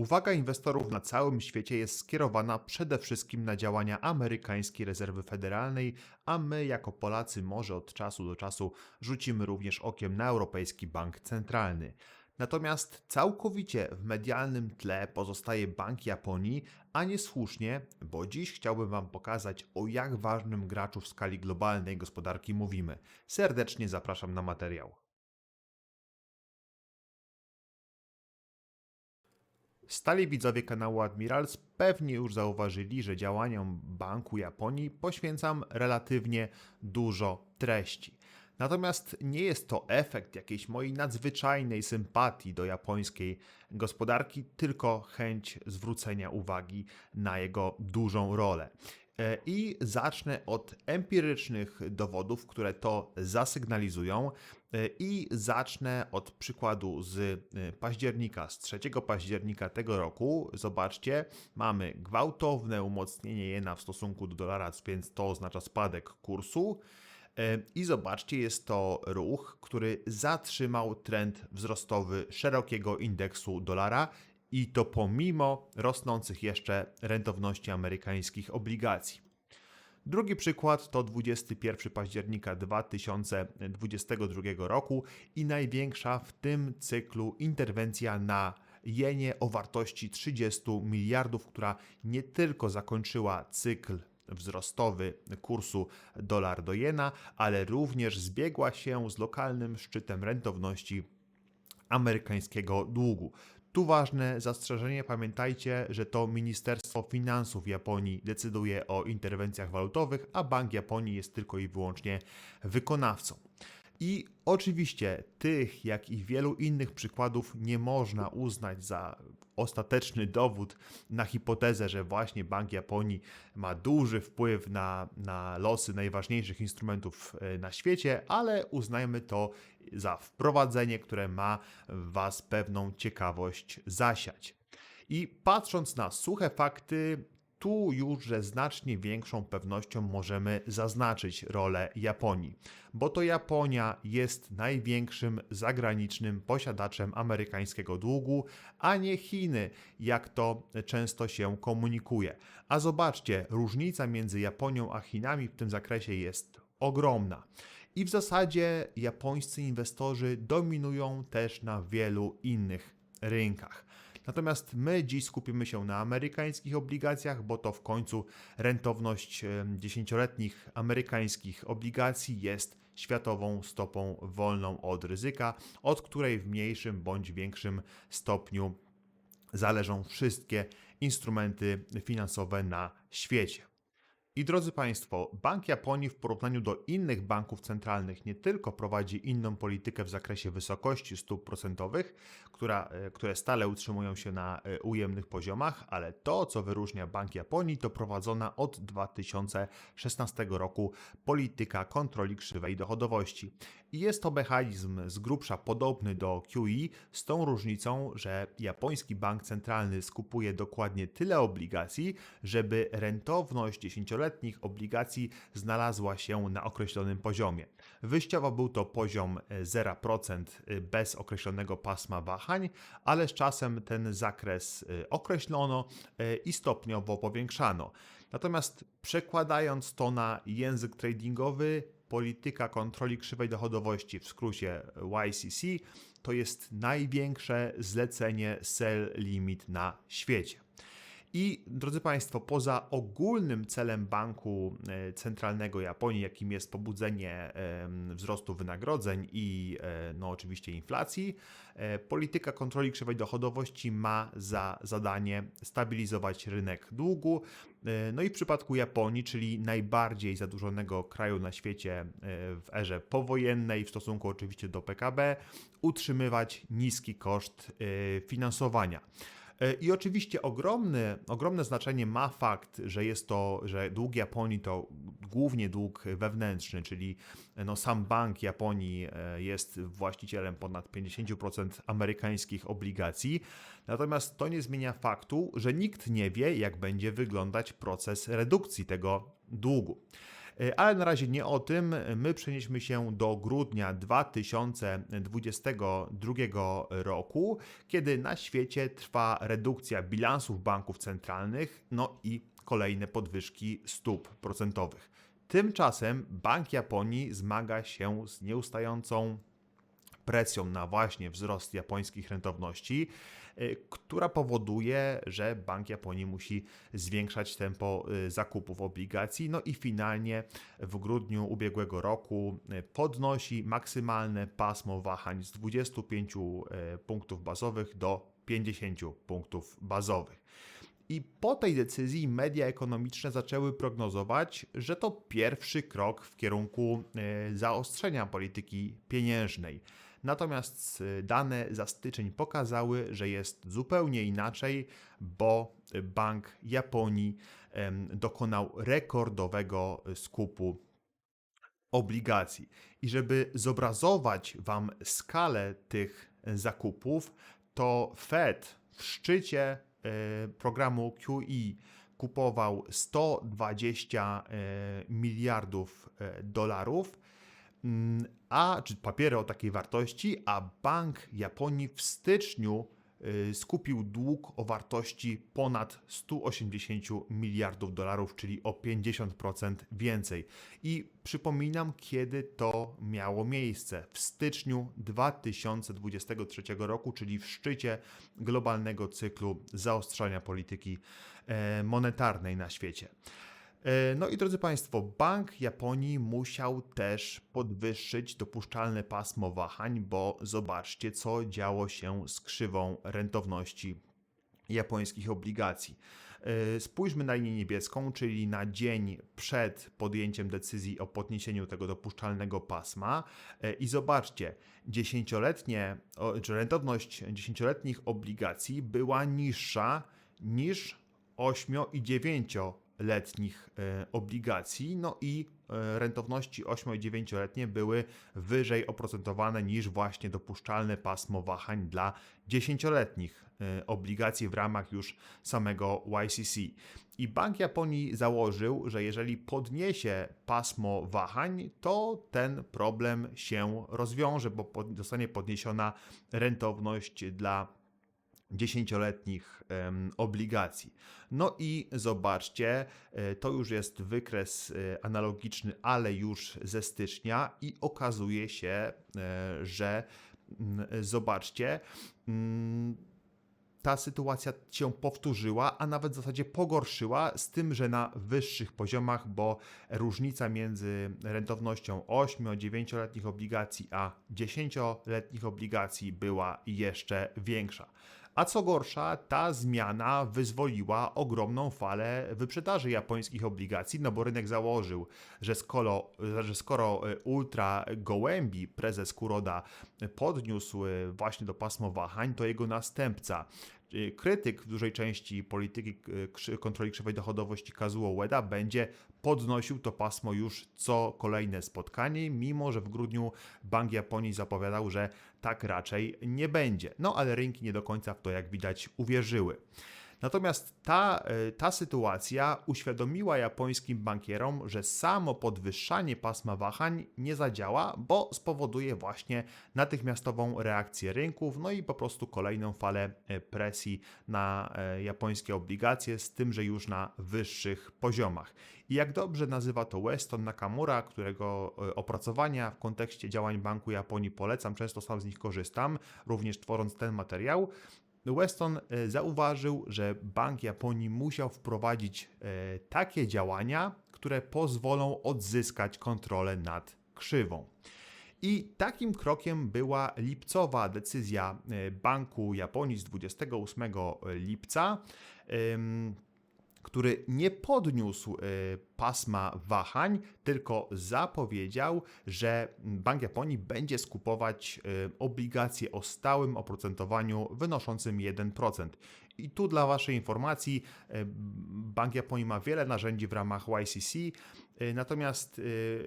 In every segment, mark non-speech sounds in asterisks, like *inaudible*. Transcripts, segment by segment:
Uwaga inwestorów na całym świecie jest skierowana przede wszystkim na działania amerykańskiej rezerwy federalnej, a my jako Polacy może od czasu do czasu rzucimy również okiem na Europejski Bank Centralny. Natomiast całkowicie w medialnym tle pozostaje Bank Japonii, a niesłusznie, bo dziś chciałbym Wam pokazać, o jak ważnym graczu w skali globalnej gospodarki mówimy. Serdecznie zapraszam na materiał. Stali widzowie kanału Admirals pewnie już zauważyli, że działaniom Banku Japonii poświęcam relatywnie dużo treści. Natomiast nie jest to efekt jakiejś mojej nadzwyczajnej sympatii do japońskiej gospodarki, tylko chęć zwrócenia uwagi na jego dużą rolę. E, I zacznę od empirycznych dowodów, które to zasygnalizują. E, I zacznę od przykładu z e, października, z 3 października tego roku. Zobaczcie, mamy gwałtowne umocnienie jena w stosunku do dolara, więc to oznacza spadek kursu. I zobaczcie, jest to ruch, który zatrzymał trend wzrostowy szerokiego indeksu dolara i to pomimo rosnących jeszcze rentowności amerykańskich obligacji. Drugi przykład to 21 października 2022 roku i największa w tym cyklu interwencja na jenie o wartości 30 miliardów, która nie tylko zakończyła cykl wzrostowy kursu dolar do jena, ale również zbiegła się z lokalnym szczytem rentowności amerykańskiego długu. Tu ważne zastrzeżenie, pamiętajcie, że to Ministerstwo Finansów Japonii decyduje o interwencjach walutowych, a Bank Japonii jest tylko i wyłącznie wykonawcą. I oczywiście tych, jak i wielu innych przykładów nie można uznać za ostateczny dowód na hipotezę, że właśnie Bank Japonii ma duży wpływ na, na losy najważniejszych instrumentów e, na świecie, ale uznajmy to za wprowadzenie, które ma w Was pewną ciekawość zasiać. I patrząc na suche fakty, tu już ze znacznie większą pewnością możemy zaznaczyć rolę Japonii, bo to Japonia jest największym zagranicznym posiadaczem amerykańskiego długu, a nie Chiny, jak to często się komunikuje. A zobaczcie, różnica między Japonią a Chinami w tym zakresie jest ogromna. I w zasadzie japońscy inwestorzy dominują też na wielu innych rynkach. Natomiast my dziś skupimy się na amerykańskich obligacjach, bo to w końcu rentowność dziesięcioletnich amerykańskich obligacji jest światową stopą wolną od ryzyka, od której w mniejszym bądź większym stopniu zależą wszystkie instrumenty finansowe na świecie. I drodzy Państwo, Bank Japonii w porównaniu do innych banków centralnych nie tylko prowadzi inną politykę w zakresie wysokości stóp procentowych, która, e, które stale utrzymują się na e, ujemnych poziomach, ale to, co wyróżnia Bank Japonii, to prowadzona od 2016 roku polityka kontroli krzywej dochodowości. Jest to mechanizm z grubsza podobny do QE, z tą różnicą, że japoński bank centralny skupuje dokładnie tyle obligacji, żeby rentowność 10-letnich obligacji znalazła się na określonym poziomie. Wyjściowo był to poziom 0% bez określonego pasma wahań, ale z czasem ten zakres określono i stopniowo powiększano. Natomiast przekładając to na język tradingowy, polityka kontroli krzywej dochodowości, w skrócie YCC, to jest największe zlecenie sell limit na świecie. I drodzy Państwo, poza ogólnym celem Banku e, Centralnego Japonii, jakim jest pobudzenie wzrostu wynagrodzeń i e, no, oczywiście inflacji, e, polityka kontroli krzywej dochodowości ma za zadanie stabilizować rynek długu. No i w przypadku Japonii, czyli najbardziej zadłużonego kraju na świecie w erze powojennej, w stosunku oczywiście do PKB, utrzymywać niski koszt finansowania. E, I oczywiście ogromne, ogromne znaczenie ma fakt, że jest to, że dług Japonii to głównie dług wewnętrzny, czyli no, sam bank Japonii e, jest właścicielem ponad 50% amerykańskich obligacji. Natomiast to nie zmienia faktu, że nikt nie wie, jak będzie wyglądać proces redukcji tego długu. Ale na razie nie o tym. My przenieśmy się do grudnia 2022 roku, kiedy na świecie trwa redukcja bilansów banków centralnych, no i kolejne podwyżki stóp procentowych. Tymczasem Bank Japonii zmaga się z nieustającą presją na właśnie wzrost japońskich rentowności, która powoduje, że Bank Japonii musi zwiększać tempo y, zakupów obligacji. No i finalnie w grudniu ubiegłego roku y, podnosi maksymalne pasmo wahań z 25 punktów bazowych do 50 punktów bazowych. I po tej decyzji media ekonomiczne zaczęły prognozować, że to pierwszy krok w kierunku zaostrzenia polityki pieniężnej. Natomiast e, dane za styczeń pokazały, że jest zupełnie inaczej, bo Bank Japonii dokonał rekordowego skupu obligacji. I żeby zobrazować Wam skalę tych zakupów, to Fed w szczycie E, programu QE kupował 120 e, miliardów e, dolarów, a czy papiery o takiej wartości, a Bank Japonii w styczniu Y, skupił dług o wartości ponad 180 miliardów dolarów, czyli o 50% więcej. I przypominam, kiedy to miało miejsce. W styczniu 2023 roku, czyli w szczycie globalnego cyklu zaostrzania polityki e, monetarnej na świecie. E, no i drodzy Państwo, Bank Japonii musiał też podwyższyć dopuszczalne pasmo wahań, bo zobaczcie, co działo się z krzywą rentowności japońskich obligacji. E, spójrzmy na linię niebieską, czyli na dzień przed podjęciem decyzji o podniesieniu tego dopuszczalnego pasma e, i zobaczcie, dziesięcioletnie, czy rentowność dziesięcioletnich obligacji była niższa niż 8 i 9 letnich e, obligacji, no i e, rentowności 8 i 9-letnie były wyżej oprocentowane niż właśnie dopuszczalne pasmo wahań dla 10-letnich e, obligacji w ramach już samego YCC. I Bank Japonii założył, że jeżeli podniesie pasmo wahań, to ten problem się rozwiąże, bo zostanie podniesiona rentowność dla dziesięcioletnich obligacji. No i zobaczcie, e, to już jest wykres e, analogiczny, ale już ze stycznia i okazuje się, e, że mm, zobaczcie, mm, ta sytuacja się powtórzyła, a nawet w zasadzie pogorszyła, z tym, że na wyższych poziomach, bo różnica między rentownością 8-9-letnich obligacji a 10-letnich obligacji była jeszcze większa. A co gorsza, ta zmiana wyzwoliła ogromną falę wyprzedaży japońskich obligacji, no bo rynek założył, że skoro, że skoro e, ultra gołębi prezes Kuroda podniósł e, właśnie do pasmo wahań, to jego następca, Y, krytyk w dużej części polityki kontroli krzywej dochodowości Kazuo Ueda będzie podnosił to pasmo już co kolejne spotkanie, mimo że w grudniu Bank Japonii zapowiadał, że tak raczej nie będzie. No ale rynki nie do końca w to, jak widać, uwierzyły. Natomiast ta, e, ta sytuacja uświadomiła japońskim bankierom, że samo podwyższanie pasma wahań nie zadziała, bo spowoduje właśnie natychmiastową reakcję rynków, no i po prostu kolejną falę e, presji na e, japońskie obligacje, z tym, że już na wyższych poziomach. I jak dobrze nazywa to Weston Nakamura, którego opracowania w kontekście działań Banku Japonii polecam, często sam z nich korzystam, również tworząc ten materiał, Weston e, zauważył, że Bank Japonii musiał wprowadzić e, takie działania, które pozwolą odzyskać kontrolę nad krzywą. I takim krokiem była lipcowa decyzja e, Banku Japonii z 28 lipca który nie podniósł e, pasma wahań, tylko zapowiedział, że Bank Japonii będzie skupować e, obligacje o stałym oprocentowaniu wynoszącym 1%. I tu dla Waszej informacji, e, Bank Japonii ma wiele narzędzi w ramach YCC, natomiast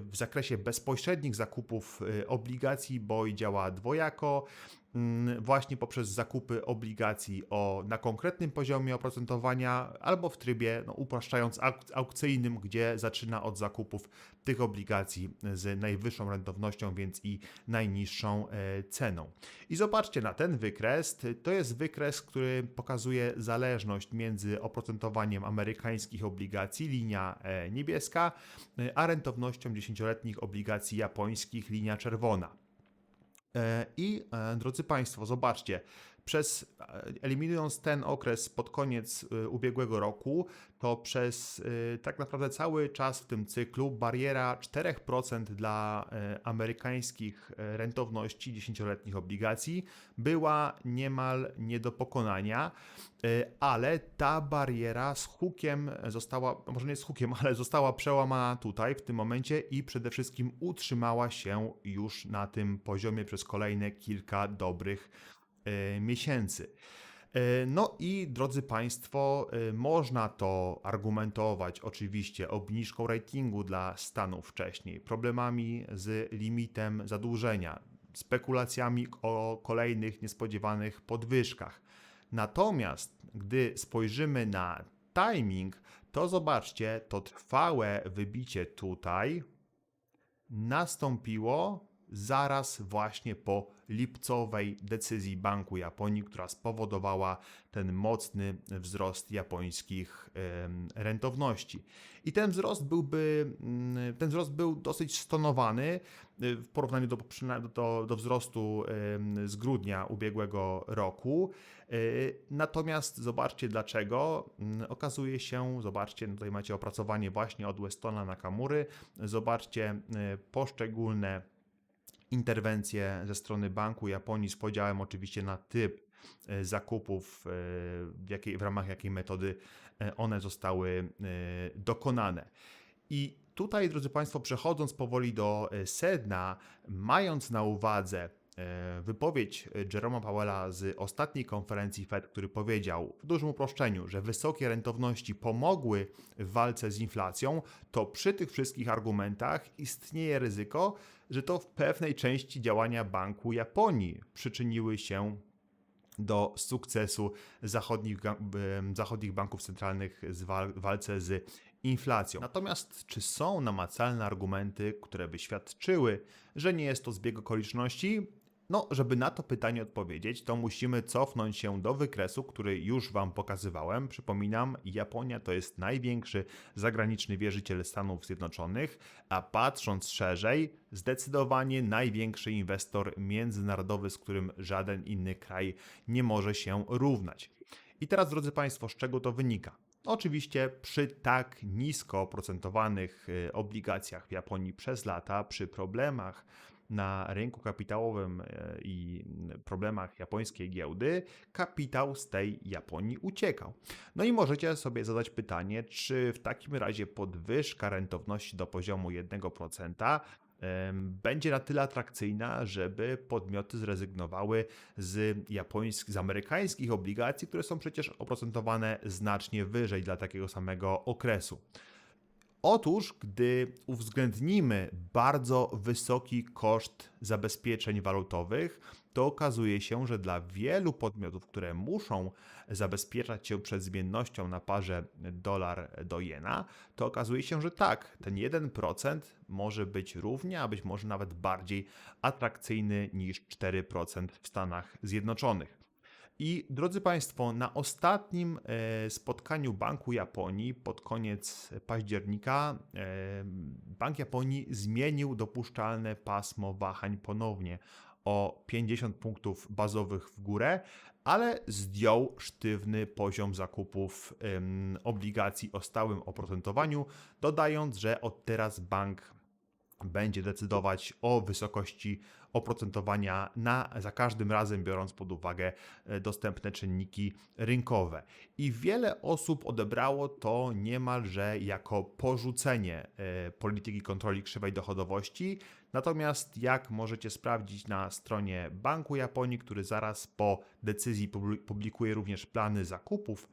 w zakresie bezpośrednich zakupów obligacji BOI działa dwojako. Mm, właśnie poprzez zakupy obligacji o, na konkretnym poziomie oprocentowania albo w trybie, no, upraszczając, auk- aukcyjnym, gdzie zaczyna od zakupów tych obligacji z najwyższą rentownością, więc i najniższą e, ceną. I zobaczcie na ten wykres. To jest wykres, który pokazuje zależność między oprocentowaniem amerykańskich obligacji, linia e, niebieska, e, a rentownością 10-letnich obligacji japońskich, linia czerwona. E, I e, drodzy Państwo, zobaczcie, przez eliminując ten okres pod koniec e, ubiegłego roku, to przez e, tak naprawdę cały czas w tym cyklu bariera 4% dla e, amerykańskich rentowności 10-letnich obligacji była niemal nie do pokonania, ale ta bariera z hukiem została, może nie z hukiem, ale została przełamana tutaj w tym momencie i przede wszystkim utrzymała się już na tym poziomie przez kolejne kilka dobrych miesięcy. E, No i drodzy Państwo, e, można to argumentować oczywiście obniżką ratingu dla Stanów wcześniej, problemami z limitem zadłużenia, spekulacjami o kolejnych niespodziewanych podwyżkach. Natomiast gdy spojrzymy na timing, to zobaczcie, to trwałe wybicie tutaj nastąpiło zaraz właśnie po lipcowej decyzji Banku Japonii, która spowodowała ten mocny wzrost japońskich rentowności. I ten wzrost byłby, mm, ten wzrost był dosyć stonowany y, w porównaniu do, do, do wzrostu z grudnia ubiegłego roku. Y, Natomiast zobaczcie dlaczego. Mm, Okazuje się, zobaczcie, tutaj macie opracowanie właśnie od Westona Nakamury. Zobaczcie y, poszczególne interwencje ze strony Banku Japonii z podziałem oczywiście na typ e, zakupów, e, w, jakiej, w ramach jakiej metody e, one zostały dokonane. I tutaj, drodzy Państwo, przechodząc powoli do sedna, mając na uwadze wypowiedź e, Jeroma Powella z ostatniej konferencji Fed, który powiedział w dużym uproszczeniu, że wysokie rentowności pomogły w walce z inflacją, to przy tych wszystkich argumentach istnieje ryzyko, że to w pewnej części działania Banku Japonii przyczyniły się do sukcesu zachodnich, zachodnich banków centralnych wal- walce z inflacją. Natomiast czy są namacalne argumenty, które by świadczyły, że nie jest to zbieg okoliczności? No, żeby na to pytanie odpowiedzieć, to musimy cofnąć się do wykresu, który już Wam pokazywałem. Przypominam, Japonia to jest największy zagraniczny wierzyciel Stanów Zjednoczonych, a patrząc szerzej, zdecydowanie największy inwestor międzynarodowy, z którym żaden inny kraj nie może się równać. I teraz, drodzy Państwo, z czego to wynika? Oczywiście przy tak nisko oprocentowanych y, obligacjach w Japonii przez lata, przy problemach na rynku kapitałowym y, i problemach japońskiej giełdy, kapitał z tej Japonii uciekał. No i możecie sobie zadać pytanie, czy w takim razie podwyżka rentowności do poziomu 1% em, będzie na tyle atrakcyjna, żeby podmioty zrezygnowały z japońskich, z amerykańskich obligacji, które są przecież oprocentowane znacznie wyżej dla takiego samego okresu. Otóż, gdy uwzględnimy bardzo wysoki koszt zabezpieczeń walutowych, to okazuje się, że dla wielu podmiotów, które muszą zabezpieczać się przed zmiennością na parze dolar do jena, to okazuje się, że tak, ten 1% może być równie, a być może nawet bardziej atrakcyjny niż 4% w Stanach Zjednoczonych. I drodzy Państwo, na ostatnim e, spotkaniu Banku Japonii pod koniec października e, Bank Japonii zmienił dopuszczalne pasmo wahań ponownie o 50 punktów bazowych w górę, ale zdjął sztywny poziom zakupów obligacji o stałym oprocentowaniu, dodając, że od teraz bank będzie decydować o wysokości oprocentowania na, za każdym razem biorąc pod uwagę e, dostępne czynniki rynkowe. I wiele osób odebrało to niemalże jako porzucenie e, polityki kontroli krzywej dochodowości. Natomiast jak możecie sprawdzić na stronie Banku Japonii, który zaraz po decyzji publi- publikuje również plany zakupów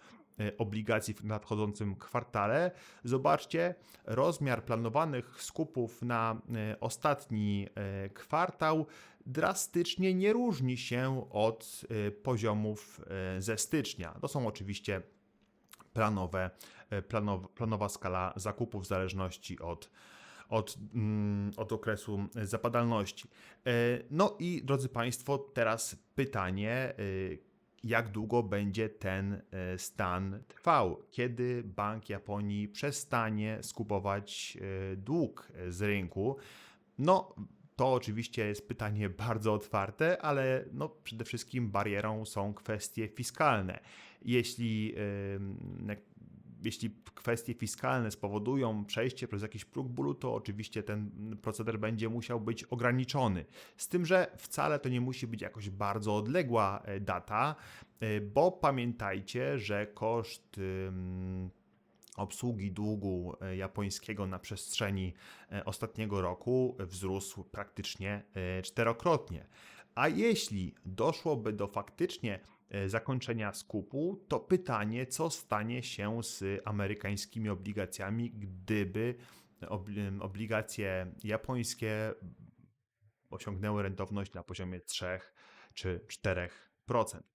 obligacji w nadchodzącym kwartale. Zobaczcie, rozmiar planowanych skupów na e, ostatni e, kwartał drastycznie nie różni się od poziomów ze stycznia. To są oczywiście planowe, e, planow, planowa skala zakupów w zależności od, od, mm, od okresu zapadalności. E, No i drodzy Państwo, teraz pytanie, e, jak długo będzie ten e, stan trwał? Kiedy Bank Japonii przestanie skupować e, dług z rynku? No, to oczywiście jest pytanie *laughs* bardzo otwarte, ale no, przede wszystkim barierą są kwestie fiskalne. Jeśli, jeśli kwestie fiskalne spowodują przejście przez jakiś próg bólu, to oczywiście ten proceder będzie musiał być ograniczony. Z tym, że wcale to nie musi być jakoś bardzo odległa e, data, e, bo pamiętajcie, że koszt. obsługi długu e, japońskiego na przestrzeni ostatniego roku wzrósł praktycznie czterokrotnie. A jeśli doszłoby do faktycznie zakończenia skupu, to pytanie, co stanie się z amerykańskimi obligacjami, gdyby obli- obligacje japońskie osiągnęły rentowność na poziomie 3 czy 4%.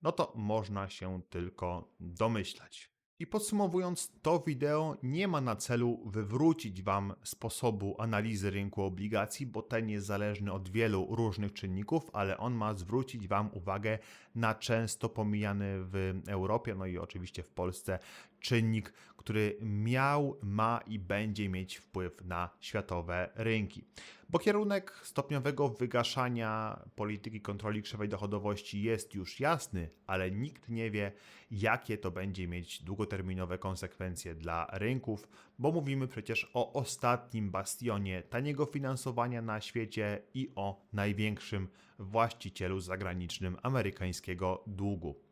No to można się tylko domyślać. I podsumowując, to wideo nie ma na celu wywrócić Wam sposobu analizy rynku obligacji, bo ten jest zależny od wielu różnych czynników, ale on ma zwrócić Wam uwagę na często pomijany w Europie, no i oczywiście w Polsce, czynnik, który miał, ma i będzie mieć wpływ na światowe rynki. Bo kierunek stopniowego wygaszania polityki kontroli krzywej dochodowości jest już jasny, ale nikt nie wie, jakie to będzie mieć długoterminowe konsekwencje dla rynków, bo mówimy przecież o ostatnim bastionie taniego finansowania na świecie i o największym właścicielu zagranicznym amerykańskiego długu.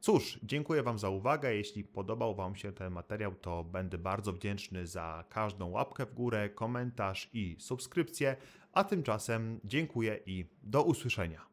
Cóż, dziękuję Wam za uwagę. Jeśli podobał Wam się ten materiał, to będę bardzo wdzięczny za każdą łapkę w górę, komentarz i subskrypcję. A tymczasem dziękuję i do usłyszenia.